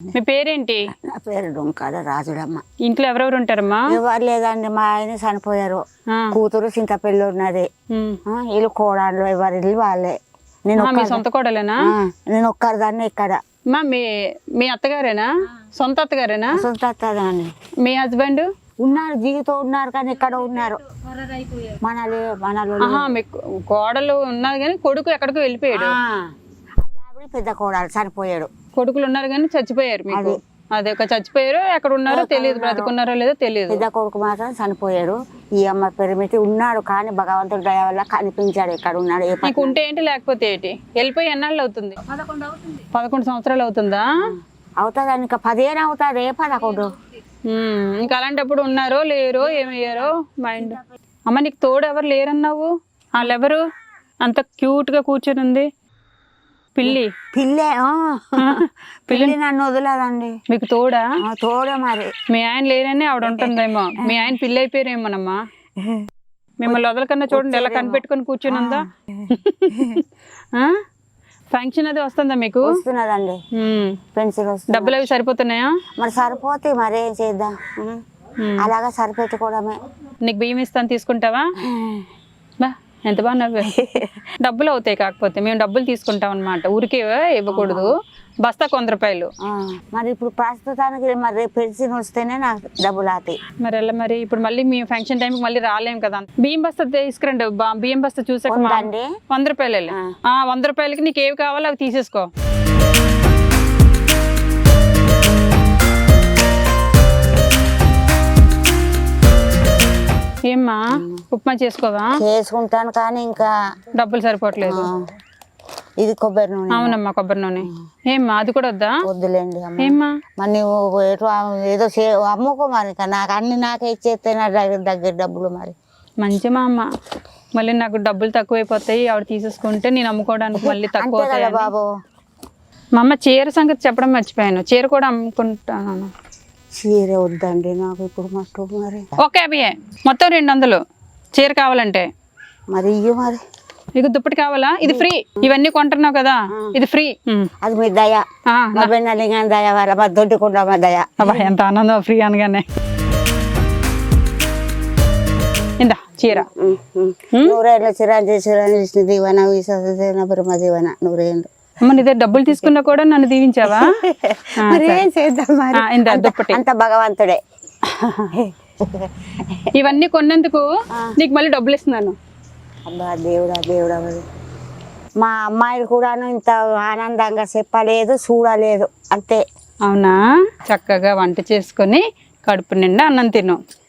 మీ పేరేంటి? నా పేరు డొంకాడ రాజుడమ్మ. ఇంట్లో ఎవరెవరు ఉంటారమ్మా? ఎవరు లేదండి మా ఆయన చనిపోయారు. కూతురు చింతపల్లి ఉన్నది. ఉమ్. ఆ, వీళ్ళు కోడాళ్ళు ఎవరి ఇల్లు వాళ్ళే. నేను మీ సొంత కోడలేనా? నేను ఒక్కరిదాన్ని ఇక్కడ. అమ్మా మీ మీ అత్తగారేనా? సొంత అత్తగారేనా? సొంత అత్తదాన్ని మీ హస్బెండ్? ఉన్నారు జీవితం ఉన్నారు కానీ ఇక్కడ ఉన్నారు. మనలే మనలు ఆహా మీ కోడలు ఉన్నది కానీ కొడుకు ఎక్కడికో వెళ్ళిపోయాడు. పెద్ద కోడలు చనిపోయాడు. కొడుకులు ఉన్నారు కానీ చచ్చిపోయారు మీకు. అదే. ఒక చచ్చిపోయారు ఎక్కడ ఉన్నారో తెలియదు బ్రతుకున్నారో లేదో తెలియదు. పెద్ద కొడుకు మాత్రం చనిపోయాడు ఈ అమ్మ పెరిమిటి ఉన్నాడు కానీ భగవంతుడి దయ వల్ల కనిపించాడు ఇక్కడ ఉన్నాడు నీకు ఉంటే ఏంటి లేకపోతే ఏంటి? వెళ్ళిపోయి ఎన్నాళ్ళు అవుతుంది? పదకొండు సంవత్సరాలు అవుతుందా? అవుతుంది ఇంకా పదిహేను అవుతుంది ఏ పదకొండు? ఇంకా అలాంటప్పుడు ఉన్నారో లేరో ఏమయ్యారో మైండ్. అమ్మ నీకు తోడు ఎవరు లేరన్నావు? వాళ్ళెవరు? అంత క్యూట్గా కూర్చొని ఉంది పిల్లి. పిల్లే ఆ. పిల్లి. నన్ను వదలదండి. మీకు తోడా? ఆ, తోడే మరి. మీ ఆయన లేరని ఆవిడ ఉంటుందేమో. మీ ఆయన పిల్లి అయిపోయారేమోనమ్మా? మిమ్మల్ని వదలకన్నా చూడండి ఎలా కనిపెట్టుకొని కూర్చొని ఉందా ఫంక్షన్ అది వస్తుందా మీకు? వస్తున్నదండి. ఉమ్. పెన్సిల్ వస్తుంది డబ్బులు అవి సరిపోతున్నాయా? మరి సరిపోతే మరి ఏం చేద్దాం? ఉం. అలాగా సరిపెట్టుకోవడమే. నీకు బియ్యం ఇస్తాను తీసుకుంటావా? బా. ఎంత బాగా డబ్బులు అవుతాయి కాకపోతే. మేము డబ్బులు తీసుకుంటాం అనమాట ఊరికే ఇవ్వకూడదు. బస్తా వంద రూపాయలు. మరి ఇప్పుడు ప్రస్తుతానికి మరి పెన్సిల్ వస్తేనే నాకు డబ్బులు అవుతాయి మరి ఎలా మరి ఇప్పుడు మళ్ళీ మీ ఫంక్షన్ టైంకి మళ్ళీ రాలేం కదా. బియ్యం బస్తా తీసుకురండి. బా- బియ్యం బస్తా చూసాక వంద రూపాయలు. వంద రూపాయలకి నీకు ఏవి కావాలో అవి తీసేసుకో. ఏమ్మా? ఉప్మా చేసుకోవా? చేసుకుంటాను కానీ ఇంకా డబ్బులు సరిపోవట్లేదు. ఇది కొబ్బరి నూనె. అవునమ్మా కొబ్బరి నూనె. ఏమ్మా అది కూడా వద్దా? వద్దులేండి ఏమ్మా? మరి నువ్వు ఏదో అమ్ముకో మరి నాకు అన్ని నాకే ఇచ్చేస్తే నా దగ్గర దగ్గర డబ్బులు మరి. మంచి మా అమ్మ. మళ్ళీ నాకు డబ్బులు తక్కువైపోతాయి ఆవిడ తీసేసుకుంటే నేను అమ్ముకోవడానికి మళ్ళీ తక్కువ. బాబు. మా అమ్మ చీర సంగతి చెప్పడం మర్చిపోయాను. చీర కూడా అమ్ముకుంటాను. చీర వద్దండి నాకు ఇప్పుడు మట్టు మరి. ఓకే అవి మొత్తం రెండు వందలు చీర కావాలంటే. మరి ఇయ్యి మరి. నీకు దుప్పటి కావాలా? ఇది ఫ్రీ. ఇవన్నీ కొంటున్నావు కదా. ఇది ఫ్రీ. అది మీ దయ. మా బెన్నలింగం దయ వల్ల మా దొడ్డుకుండా మా దయ. ఎంత ఆనందం ఫ్రీ అనగానే. ఇందా చీర. నూరేళ్ళ చిరంజీవి చిరంజీవి దీవన విశ్వసేన బ్రహ్మ జీవన నూరేళ్ళు. అమ్మ నీ దగ్గర డబ్బులు తీసుకున్నా కూడా నన్ను దీవించావా? మరి ఏం చేద్దాం మరి? ఇందా దుప్పటి. అంత భగవంతుడే. ఇవన్నీ కొన్నందుకు నీకు మళ్ళీ డబ్బులు ఇస్తున్నాను. అబ్బా దేవుడా దేవుడా మరి. మా అమ్మాయిలు కూడాను ఇంత ఆనందంగా చెప్పలేదు చూడలేదు. అంతే. అవునా? చక్కగా వంట చేసుకొని కడుపు నిండా అన్నం తిను.